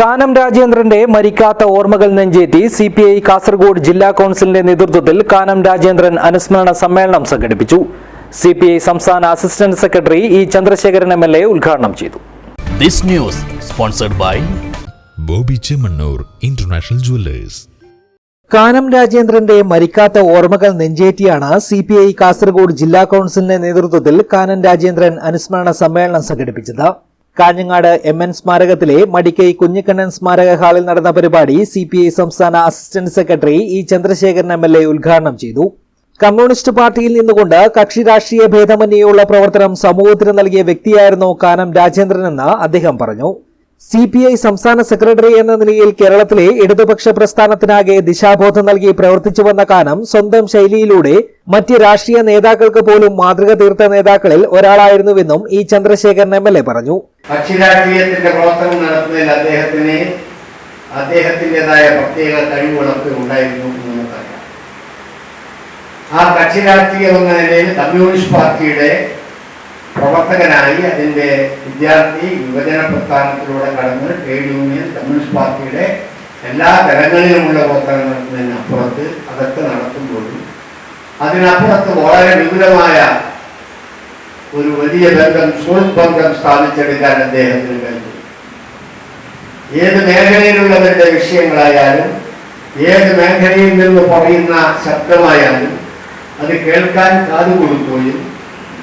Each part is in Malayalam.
കാനം രാജേന്ദ്രന്റെ മരിക്കാത്ത ഓർമ്മകൾ നെഞ്ചേറ്റി സി പി ഐ കാസർഗോഡ് ജില്ലാ കൌൺസിലിന്റെ നേതൃത്വത്തിൽ കാനം രാജേന്ദ്രൻ അനുസ്മരണ സമ്മേളനം സംഘടിപ്പിച്ചു. സി പി ഐ സംസ്ഥാന assistant secretary E Chandrasekharan M L A ഉദ്ഘാടനം ചെയ്തു. This news sponsored by Bobby Chemmanur international jewellers. Kanam രാജേന്ദ്രന്റെ മരിക്കാത്ത ഓർമ്മകൾ നെഞ്ചേറ്റിയാണ് സി പി ഐ കാസർഗോഡ് ജില്ലാ കൌൺസിലിന്റെ നേതൃത്വത്തിൽ കാനം രാജേന്ദ്രൻ അനുസ്മരണ സമ്മേളനം സംഘടിപ്പിച്ചത്. കാഞ്ഞങ്ങാട് എം എൻ സ്മാരകത്തിലെ മടിക്കൈ കുഞ്ഞിക്കണ്ണൻ സ്മാരക ഹാളിൽ നടന്ന പരിപാടി സി പി ഐ സംസ്ഥാന assistant secretary E Chandrasekharan M L A ഉദ്ഘാടനം ചെയ്തു. കമ്മ്യൂണിസ്റ്റ് പാർട്ടിയിൽ നിന്നുകൊണ്ട് കക്ഷി രാഷ്ട്രീയ ഭേദമന്യേയുള്ള പ്രവർത്തനം സമൂഹത്തിന് നൽകിയ വ്യക്തിയായിരുന്നു കാനം രാജേന്ദ്രനെന്ന് അദ്ദേഹം പറഞ്ഞു. സി പി ഐ സംസ്ഥാന സെക്രട്ടറി എന്ന നിലയിൽ കേരളത്തിലെ ഇടതുപക്ഷ പ്രസ്ഥാനത്തിനാകെ ദിശാബോധം നൽകി പ്രവർത്തിച്ചു വന്ന കാനം സ്വന്തം ശൈലിയിലൂടെ മറ്റ് രാഷ്ട്രീയ നേതാക്കൾക്ക് പോലും മാതൃക തീർത്ത നേതാക്കളിൽ ഒരാളായിരുന്നുവെന്നും E Chandrasekharan M L A പറഞ്ഞു. രാഷ്ട്രീയത്തിന്റെ പ്രവർത്തനം നടത്തുന്നതിൽ അദ്ദേഹത്തിന് അദ്ദേഹത്തിന്റെതായ പ്രത്യേക കഴിവുകളൊക്കെ ഉണ്ടായിരുന്നു ആ കക്ഷി രാഷ്ട്രീയം എന്ന നിലയിൽ കമ്മ്യൂണിസ്റ്റ് പാർട്ടിയുടെ പ്രവർത്തകനായി അതിന്റെ വിദ്യാർത്ഥി യുവജന പ്രസ്ഥാനത്തിലൂടെ കടന്ന് ട്രേഡ് യൂണിയൻ കമ്മ്യൂണിസ്റ്റ് പാർട്ടിയുടെ എല്ലാ തലങ്ങളിലുമുള്ള പ്രവർത്തനം നടത്തുന്നതിന് അപ്പുറത്ത് അതൊക്കെ നടത്തുമ്പോഴും അതിനപ്പുറത്ത് വളരെ വിപുലമായ ഒരു വലിയ ബന്ധം സോഴ്സ് ബന്ധം സ്ഥാപിച്ചെടുക്കാൻ അദ്ദേഹത്തിന് കഴിഞ്ഞു. ഏത് മേഖലയിലുള്ളവരുടെ വിഷയങ്ങളായാലും ഏത് മേഖലയിൽ നിന്ന് പറയുന്ന ശബ്ദമായാലും അത് കേൾക്കാൻ കാതു കൊടുക്കുകയും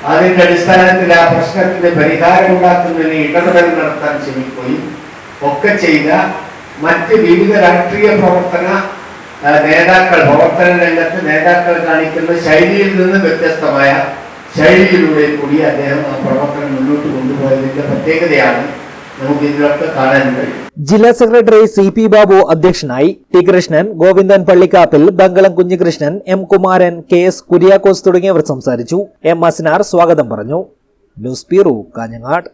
അതിന്റെ അടിസ്ഥാനത്തിൽ ആ പ്രശ്നത്തിന് പരിഹാരം ഉണ്ടാക്കുന്നതിന് ഇടപെടൽ നടത്താൻ ശ്രമിക്കുകയും ഒക്കെ ചെയ്ത മറ്റ് വിവിധ രാഷ്ട്രീയ പ്രവർത്തന നേതാക്കൾ പ്രവർത്തന രംഗത്ത് നേതാക്കൾ കാണിക്കുന്ന ശൈലിയിൽ നിന്ന് വ്യത്യസ്തമായ ശൈലിയിലൂടെ കൂടി അദ്ദേഹം ആ പ്രവർത്തനം മുന്നോട്ട് കൊണ്ടുപോയതിന്റെ പ്രത്യേകതയാണ് നമുക്ക് ഇതിലൊക്കെ കാണാൻ കഴിയും ജില്ലാ സെക്രട്ടറി സി പി ബാബു അധ്യക്ഷനായി T Krishnan Govindan Pallikkappil Bangalam Kunhikrishnan M Kumaran K S Kuriakose തുടങ്ങിയവർ സംസാരിച്ചു. എം അസ്നാർ സ്വാഗതം പറഞ്ഞു. News bureau Kanhangad.